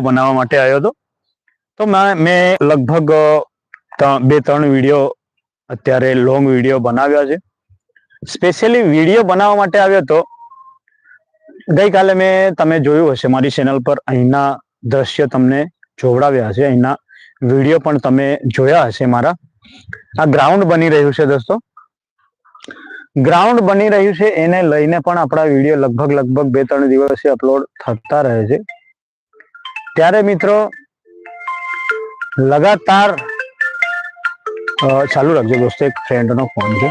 બનાવવા માટે આવ્યો હતો. તો મેં લગભગ બે, ત્રણ વીડિયો અત્યારે લોંગ વીડિયો બનાવ્યા છે. સ્પેશિયલી વીડિયો બનાવવા માટે આવ્યો હતો. ગઈકાલે મેં તમે જોયું હશે મારી ચેનલ પર. અહીંના દ્રશ્ય તમને જોવડાવ્યા છે અહીંના વીડિયો પણ તમે જોયા હશે મારા. આ ગ્રાઉન્ડ બની રહ્યું છે દોસ્તો. ગ્રાઉન્ડ બની રહ્યું છે. એને લઈને પણ આપણા વીડિયો લગભગ લગભગ બે, ત્રણ દિવસે અપલોડ થતા રહે છે. ત્યારે મિત્રો લગાતાર ચાલુ રાખજો દોસ્તો એક ફ્રેન્ડનો ફોન છે.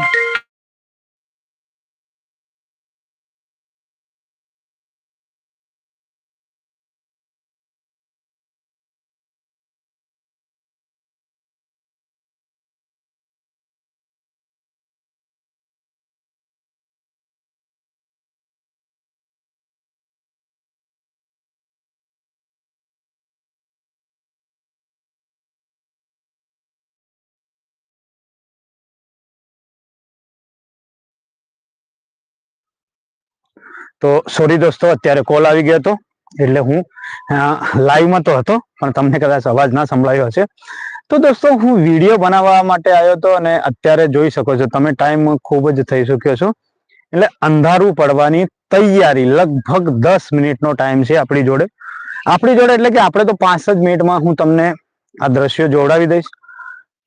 તો સોરી દોસ્તો, અત્યારે કોલ આવી ગયો હતો, એટલે હું લાઈવમાં તો હતો, પણ તમને કદાચ અવાજ ના સંભળાયો હશે. તો દોસ્તો, હું વીડિયો બનાવવા માટે આવ્યો હતો અને અત્યારે જોઈ શકો છો, તમે ટાઈમ ખૂબ જ થઈ ચૂક્યો છો. એટલે અંધારું પડવાની તૈયારી, લગભગ દસ મિનિટનો ટાઈમ છે આપણી જોડે. આપણી જોડે એટલે કે આપણે તો પાંચ જ મિનિટમાં હું તમને આ દ્રશ્યો જોડાવી દઈશ.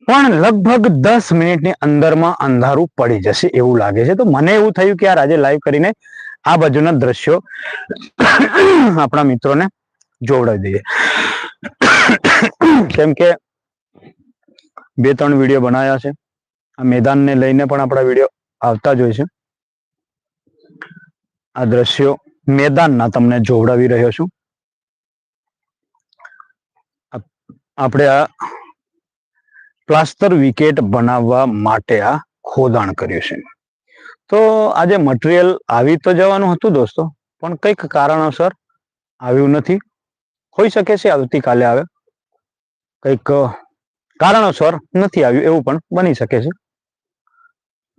પણ લગભગ દસ મિનિટની અંદરમાં અંધારું પડી જશે એવું લાગે છે. તો મને એવું થયું કે આ આજે લાઈવ કરીને આ બાજુના દ્રશ્યો આપણા મિત્રોને જોવડાવી દઈએ. કેમ કે બે ત્રણ વીડિયો બનાવ્યા છે. આ મેદાનને લઈને પણ આપણા વીડિયો આવતા જ હોય છે. આ દ્રશ્યો મેદાનના તમને જોવડાવી રહ્યો છું. આપણે આ પ્લાસ્ટર વિકેટ બનાવવા માટે આ ખોદાણ કર્યું છે. તો આજે મટીરિયલ આવી તો જવાનું હતું દોસ્તો, પણ કંઈક કારણોસર આવ્યું નથી. હોઈ શકે છે આવતીકાલે આવે. કંઈક કારણોસર નથી આવ્યું, એવું પણ બની શકે છે.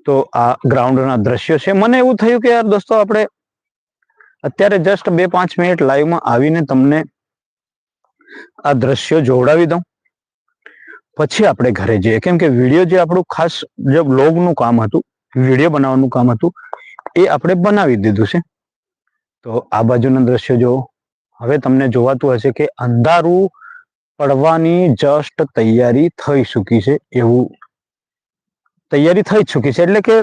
તો આ ગ્રાઉન્ડના દ્રશ્યો છે. મને એવું થયું કે યાર દોસ્તો, આપણે અત્યારે જસ્ટ બે પાંચ મિનિટ લાઈવમાં આવીને તમને આ દ્રશ્યો જોવડાવી દઉં. પછી આપણે ઘરે જઈએ. કેમ કે વીડિયો જે આપણું ખાસ જે બ્લોગનું કામ હતું વીડિયો બનાવવાનું કામ હતું, એ આપણે બનાવી દીધું છે. તો આ બાજુના દ્રશ્ય જો હવે તમને જોવાતું હશે કે અંધારું પડવાની જસ્ટ તૈયારી થઈ ચૂકી છે, એવું તૈયારી થઈ ચૂકી છે, એટલે કે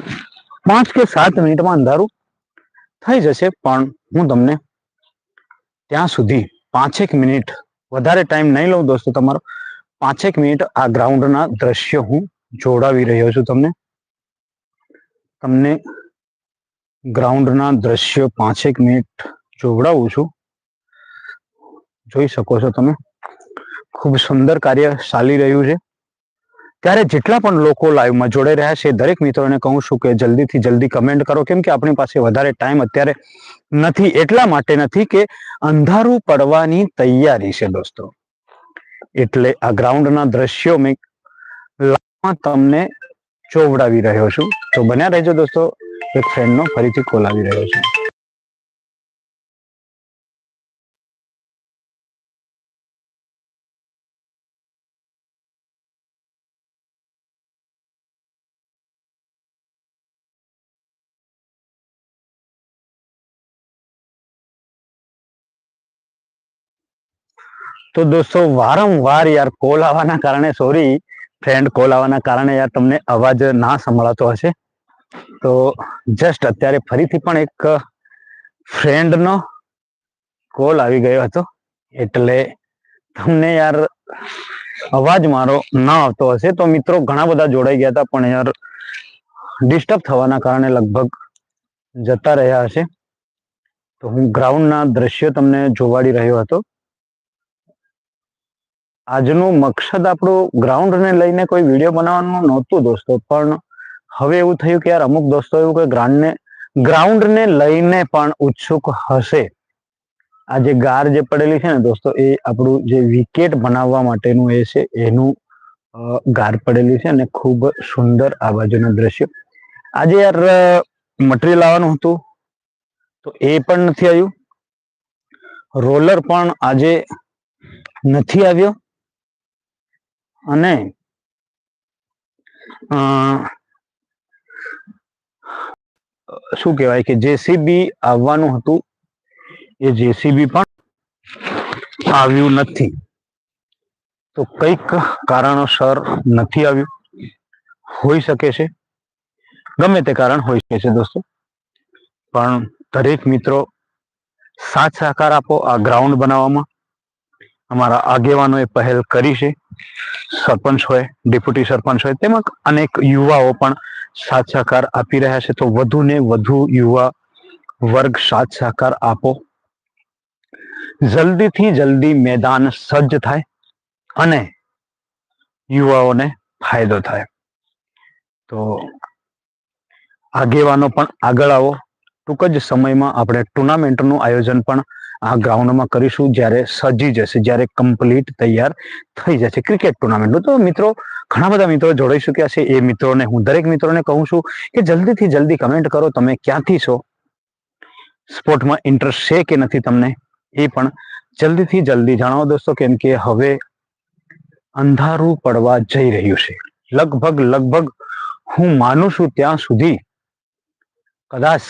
પાંચ કે સાત મિનિટમાં અંધારું થઈ જશે, પણ હું તમને ત્યાં સુધી પાંચેક મિનિટ વધારે ટાઈમ નહીં લઉં દોસ્તો તમારો, પાંચેક મિનિટ આ ગ્રાઉન્ડના દ્રશ્ય હું જોડાવી રહ્યો છું તમને. તમને ગ્રાઉન્ડના દ્રશ્યો પાંચેક મિનિટ જોવડાવું છું. જોઈ શકો છો તમે. ખૂબ સુંદર કાર્ય ચાલી રહ્યું છે. ત્યારે જેટલા પણ લોકો લાઈવમાં જોડાઈ રહ્યા છે, દરેક મિત્રોને કહું છું કે જલ્દીથી જલ્દી કમેન્ટ કરો. કેમ કે આપણી પાસે વધારે ટાઈમ અત્યારે નથી, એટલા માટે નથી કે અંધારું પડવાની તૈયારી છે દોસ્તો. એટલે આ ગ્રાઉન્ડના દ્રશ્યો મેં તમને ચોવડાવી રહ્યો છું, તો બન્યા રહેજો દોસ્તો. એક ફ્રેન્ડનો ફરીથી કોલ આવી રહ્યો છે. તો દોસ્તો, વારંવાર યાર કોલ આવવાના કારણે સોરી ફ્રેન્ડ કોલ આવવાના કારણે યાર તમને અવાજ ના સંભળાતો હશે. તો જસ્ટ અત્યારે ફરીથી પણ એક ફ્રેન્ડનો કોલ આવી ગયો હતો. એટલે તમને યાર અવાજ મારો ના આવતો હશે. તો મિત્રો ઘણા બધા જોડાઈ ગયા હતા, પણ યાર ડિસ્ટર્બ થવાના કારણે લગભગ જતા રહ્યા હશે. તો હું ગ્રાઉન્ડના દ્રશ્યો તમને જોવાડી રહ્યો હતો. આજનું મકસદ આપણું ગ્રાઉન્ડને લઈને કોઈ વીડિયો બનાવવાનું નહોતું દોસ્તો, પણ હવે એવું થયું કે યાર અમુક દોસ્તો એવું કે ગ્રાઉન્ડને ગ્રાઉન્ડને લઈને પણ ઉત્સુક હશે. આ જે ગાર જે પડેલી છે ને દોસ્તો, એ આપણું જે વિકેટ બનાવવા માટેનું એ છે, એનું ગાર પડેલી છે અને ખૂબ સુંદર આ બાજુનું દ્રશ્ય. આજે યાર મટીરિયલ આવવાનું હતું, તો એ પણ નથી આવ્યું. રોલર પણ આજે નથી આવ્યો. અને શું કહેવાય કે જેસીબી આવવાનું હતું, એ જેસીબી પણ આવ્યું નથી. તો કંઈક કારણોસર નથી આવ્યું. હોઈ શકે છે. ગમે તે કારણ હોઈ શકે છે દોસ્તો. પણ દરેક મિત્રો સાથ સહકાર આપો આ ગ્રાઉન્ડ બનાવવામાં. અમારા આગેવાનોએ પહેલ કરી છે. સરપંચ હોય, ડેપ્યુટી સરપંચ હોય તેમજ અનેક યુવાઓ પણ સાથ સહકાર આપી રહ્યા છે. તો વધુ ને વધુ યુવા વર્ગ સાથ સહકાર આપો. જલ્દીથી જલ્દી મેદાન સજ્જ થાય અને યુવાઓને ફાયદો થાય. તો આગેવાનો પણ આગળ આવો. ટૂંક જ સમયમાં આપણે ટુર્નામેન્ટનું આયોજન પણ આ ગ્રાઉન્ડમાં કરીશું જ્યારે સજી જશે, જ્યારે કમ્પ્લીટ તૈયાર થઈ જશે ક્રિકેટ ટુર્નામેન્ટનું તો મિત્રો, ઘણા બધા મિત્રો જોડાઈ ચૂક્યા છે. એ મિત્રોને હું દરેક મિત્રોને કહું છું કે જલ્દીથી જલ્દી કમેન્ટ કરો તમે ક્યાંથી છો, સ્પોર્ટમાં ઇન્ટરેસ્ટ છે કે નથી તમને, એ પણ જલ્દીથી જલ્દી જણાવો દોસ્તો, કેમ કે હવે અંધારું પડવા જઈ રહ્યું છે. લગભગ લગભગ હું માનું છું ત્યાં સુધી કદાચ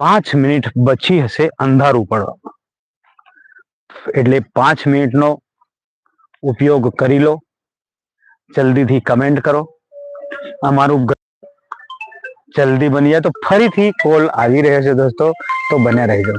પાંચ મિનિટ બચી હશે અંધારું પડવામાં. એટલે પાંચ મિનિટનો ઉપયોગ કરી લો. જલ્દીથી કમેન્ટ કરો. અમારું જલ્દી બની જાય તો ફરીથી કોલ આવી રહ્યો છે દોસ્તો, તો બને રહેજો.